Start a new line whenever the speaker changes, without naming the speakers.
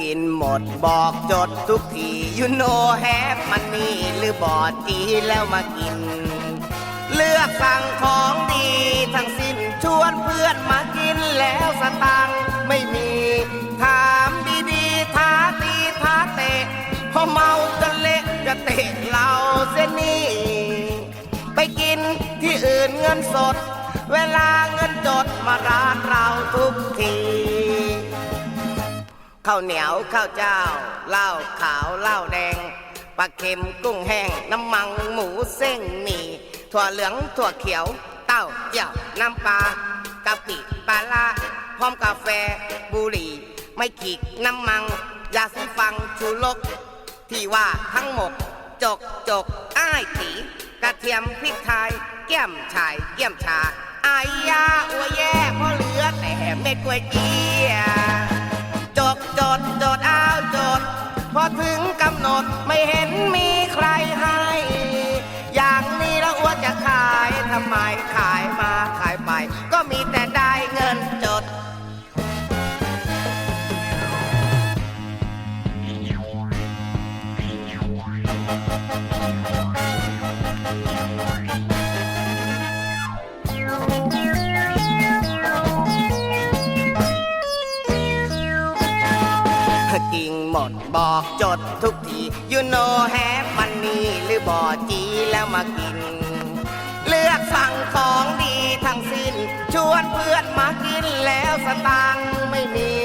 กินหมดบอกจดทุกทียูโนแฮปมันนี่หรือบอดจีแล้วมากิน เลือกสั่งของดีทั้งสิ้นชวนเพื่อนมากินแล้วสตังค์ไม่มี ถามดีๆท้าตีท้าเตะพอเมา ที่อื่นเงินสด เวลาเงินจดมาร้านเราทุกทีข้าวเหนียวข้าวเจ้าเหล้าขาวเหล้าแดงปลาเค็มกุ้งแห้งน้ำมังหมูเส้นหมี่ถั่วเหลืองถั่วเขียว เต้าเจี้ยวน้ำปลากะปิปลาล่าพร้อมกาแฟบุหรี่ ไม่ขีกน้ำมังยาสีฟังชูรกที่ว่าทั้งหมดจกจกอ้ายตีก ทียมพริกไทยแก้มชายแก้มชาอายยาอัวแย่เพราะเหลือแต่เม็ดกล้วยเจียจดจดจดอ้าวจด พอถึงกำหนดไม่เห็นมีใครให้ อย่างนี้แล้วอ้วจะขายทำไมขาย หมดบอกจดทุกทียูโนแฮปมันนี่หรือบอจีแล้วมากิน เลือกสั่งของดีทั้งสิ้น ชวนเพื่อนมากินแล้วสตังไม่มี